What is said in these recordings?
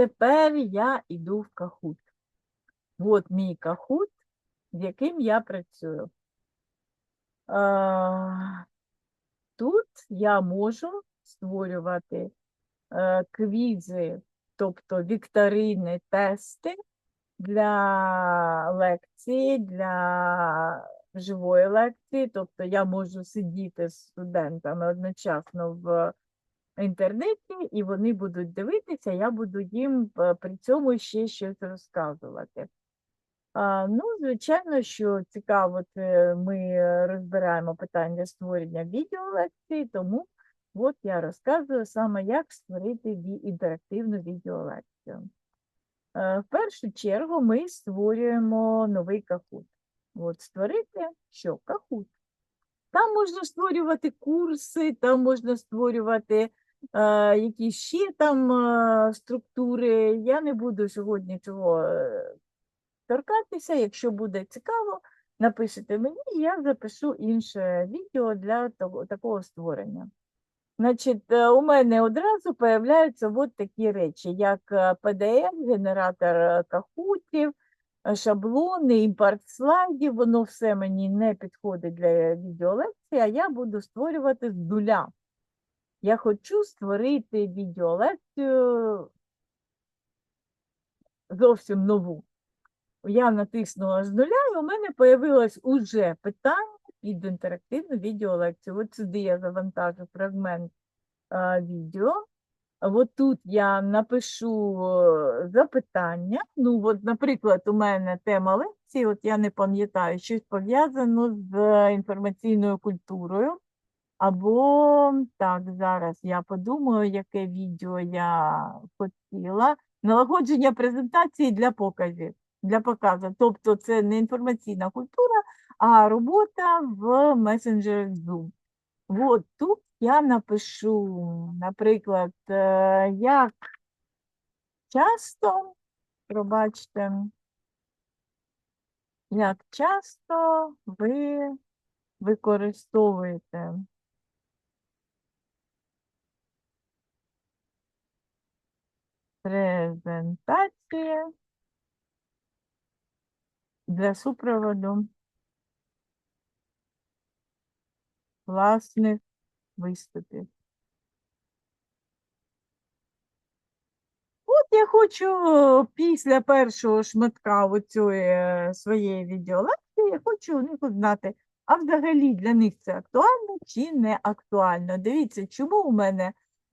Тепер я йду в кахут. От мій кахут, з яким я працюю. Тут я можу створювати е, квізи, тобто вікторини, тести для лекції, для живої лекції. Тобто я можу сидіти з студентами одночасно в інтернеті, і вони будуть дивитися, я буду їм е, при цьому ще щось розказувати. Ну, звичайно, що цікаво, це ми е, розбираємо питання створення відеолекцій, тому от я розказую саме, як створити інтерактивну відеолекцію. Е, В першу чергу ми створюємо новий кахут. От створити що? Кахут. Там можна створювати курси, там можна створювати якісь ще там структури. Я не буду сьогодні цього е, торкатися. Якщо буде цікаво, напишіть мені, я запишу інше відео для того, такого створення. Значить, е, у мене одразу появляються от такі речі, як е, PDF, генератор кахутів, шаблони, імпорт слайдів. Воно все мені не підходить для відеолекції, а я буду створювати з нуля. Я хочу створити відеолекцію зовсім нову. Я натиснула з нуля, і у мене появилось уже питання під інтерактивну відеолекцію. От сюди я завантажу фрагмент а, відео. От тут я напишу запитання. Ну, от, наприклад, у мене тема лекції, от я не пам'ятаю, щось пов'язано з е, інформаційною культурою. Або так, зараз я подумаю, яке відео я хотіла. Налагодження презентації для показів, для показу. Тобто це не інформаційна культура, а робота в месенджері Zoom. От тут я напишу, наприклад, е, як часто, пробачте, як часто ви використовуєте презентації для супроводу власних виступів. От я хочу е, після першого шматка оцієї е, своєї відеолекції, я хочу у них узнати, а взагалі для них це актуально чи не актуально. Дивіться, чому у мене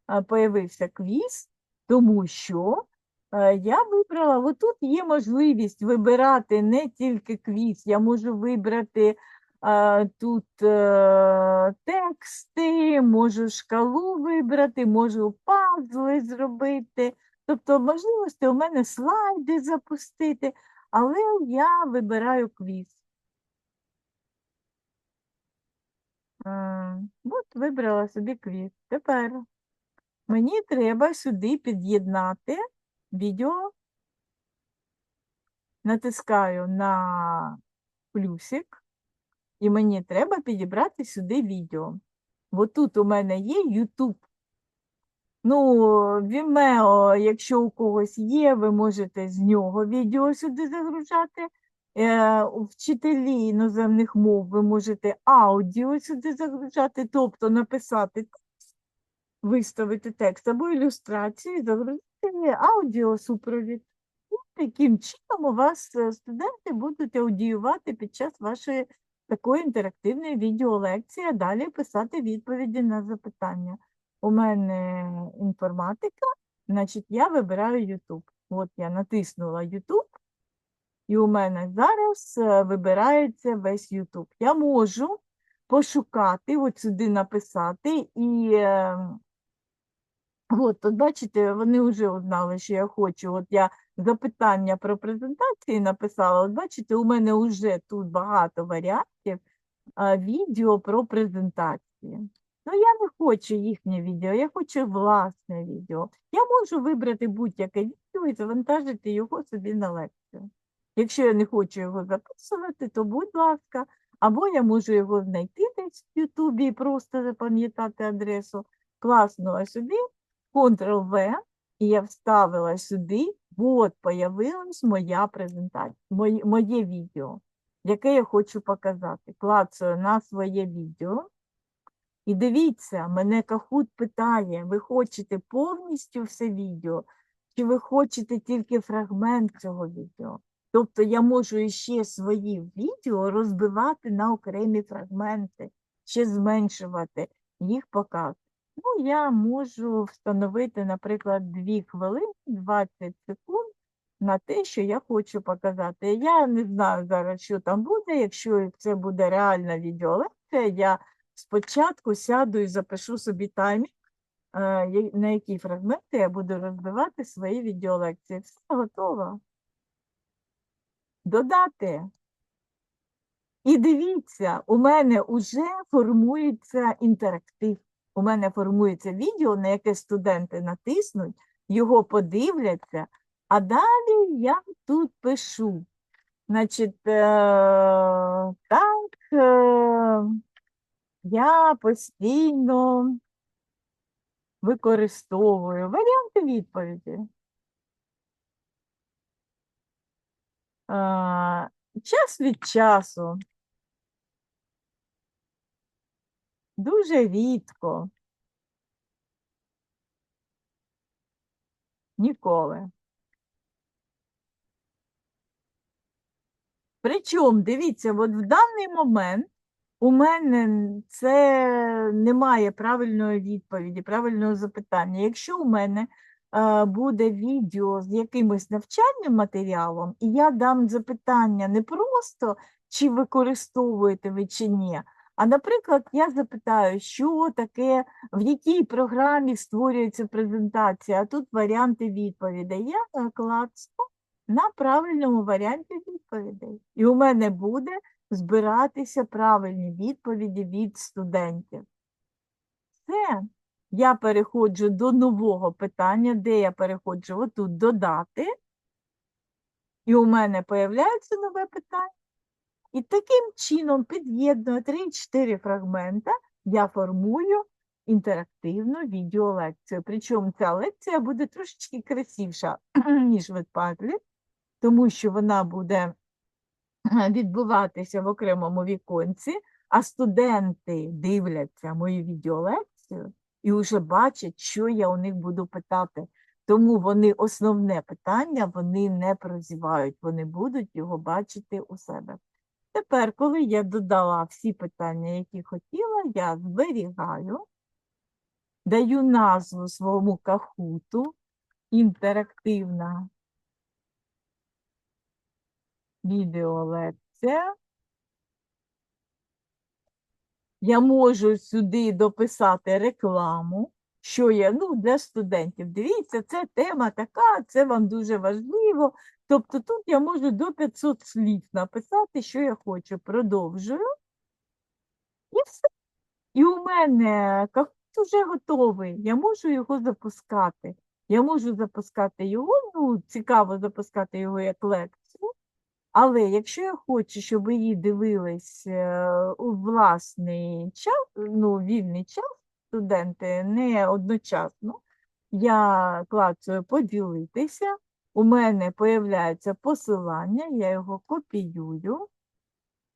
е, появився квіз, тому що е, я вибрала, отут є можливість вибирати не тільки квіз, я можу вибрати а, тут е, тексти, можу шкалу вибрати, можу пазли зробити. Тобто можливості у мене слайди запустити, але я вибираю квіз. Е, От вибрала собі квіз. Тепер мені треба сюди під'єднати відео. Натискаю на плюсик, і мені треба підібрати сюди відео. Бо тут у мене є YouTube. Ну, Vimeo, якщо у когось є, ви можете з нього відео сюди загружати. Е, вчителі іноземних мов ви можете аудіо сюди загружати, тобто написати виставити текст або ілюстрації, загрузити аудіосупровід. І таким чином у вас е, студенти будуть аудіювати під час вашої такої інтерактивної відеолекції, а далі писати відповіді на запитання. У мене інформатика, значить я вибираю YouTube. От я натиснула YouTube, і у мене зараз е, вибирається весь YouTube. Я можу пошукати, от сюди написати, і е, от, от бачите, вони вже узнали, що я хочу. От я запитання про презентації написала. От бачите, у мене вже тут багато варіантів а, відео про презентації. Ну, я не хочу їхнє відео, я хочу власне відео. Я можу вибрати будь-яке відео і завантажити його собі на лекцію. Якщо я не хочу його записувати, то будь ласка, або я можу його знайти десь в Ютубі і просто запам'ятати адресу, класну сюди, Ctrl-V, і я вставила сюди, от появилась моя презентація, моє, моє відео, яке я хочу показати. Клацаю на своє відео. І дивіться, мене Кахут питає, ви хочете повністю все відео, чи ви хочете тільки фрагмент цього відео? Тобто я можу ще свої відео розбивати на окремі фрагменти, ще зменшувати їх показ. Ну, я можу встановити, наприклад, 2 хвилини 20 секунд на те, що я хочу показати. Я не знаю зараз, що там буде. Якщо це буде реальна відеолекція, я спочатку сяду і запишу собі таймінг, е, на які фрагменти я буду розбивати свої відеолекції. Все готово. Додати. І дивіться, у мене вже формується інтерактив. У мене формується відео, на яке студенти натиснуть, його подивляться, а далі я тут пишу. Значить, е, так, е, я постійно використовую варіанти відповіді. Е, час від часу. Дуже рідко. Ніколи. Причому, дивіться, от в даний момент у мене це немає правильної відповіді, правильного запитання. Якщо у мене е, буде відео з якимось навчальним матеріалом, і я дам запитання не просто, чи використовуєте ви чи ні, а, наприклад, я запитаю, що таке, в якій програмі створюється презентація, а тут варіанти відповідей. Я е, клацну на правильному варіанті відповідей. І у мене буде збиратися правильні відповіді від студентів. Все. Я переходжу до нового питання, де я переходжу отут додати. І у мене появляється нове питання. І таким чином, під'єдную 3-4 фрагмента, я формую інтерактивну відеолекцію. Причому ця лекція буде трошечки красивша, ніж в Padlet, тому що вона буде відбуватися в окремому віконці, а студенти дивляться мою відеолекцію і вже бачать, що я у них буду питати. Тому вони основне питання вони не прозівають, вони будуть його бачити у себе. Тепер, коли я додала всі питання, які хотіла, я зберігаю, даю назву своєму кахуту, інтерактивна відеолекція. Я можу сюди дописати рекламу, що я ну, для студентів. Дивіться, це тема така, це вам дуже важливо. Тобто тут я можу до 500 слів написати, що я хочу. Продовжую. І все. І у мене кафе вже готовий. Я можу його запускати. Я можу запускати його, ну, цікаво запускати його як лекцію. Але якщо я хочу, щоб її дивились е, у власний час, ну, вільний час, студенти, не одночасно, я клацаю поділитися, у мене появляється посилання, я його копіюю.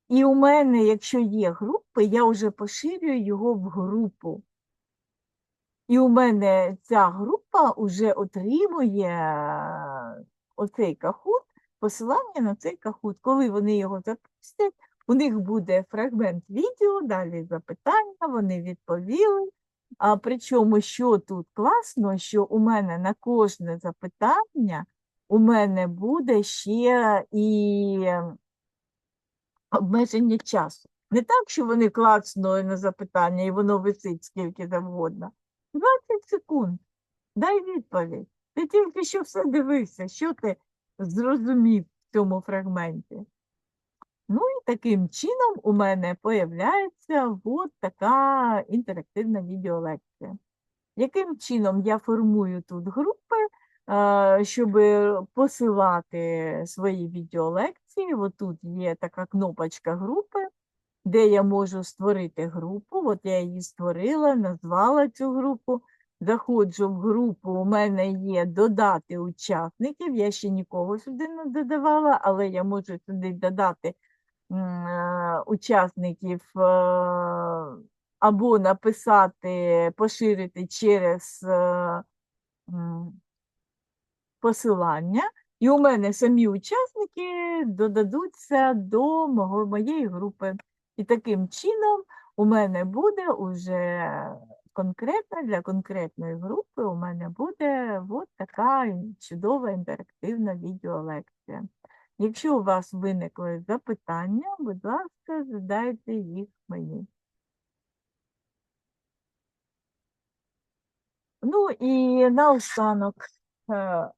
І у мене, якщо є групи, я вже поширюю його в групу. І у мене ця група вже отримує е, оцей кахут, посилання на цей кахут. Коли вони його запустять, у них буде фрагмент відео, далі запитання, вони відповіли. А причому, що тут класно, що у мене на кожне запитання у мене буде ще і обмеження часу. Не так, що вони клацнули на запитання і воно висить скільки завгодно. 20 секунд. Дай відповідь. Ти тільки що все дивився, що ти зрозумів в цьому фрагменті. Ну і таким чином у мене появляється от така інтерактивна відеолекція. Яким чином я формую тут групи, щоб посилати свої відеолекції? От тут є така кнопочка групи, де я можу створити групу. От я її створила, назвала цю групу. заходжу в групу, у мене є додати учасників. Я ще нікого сюди не додавала, але я можу сюди додати учасників е, або написати, поширити через е, посилання. І у мене самі учасники додадуться до моєї групи. І таким чином у мене буде уже конкретно для конкретної групи у мене буде от така чудова інтерактивна відеолекція. Якщо у вас виникли запитання, будь ласка, задайте їх мені. Ну і наостанок е,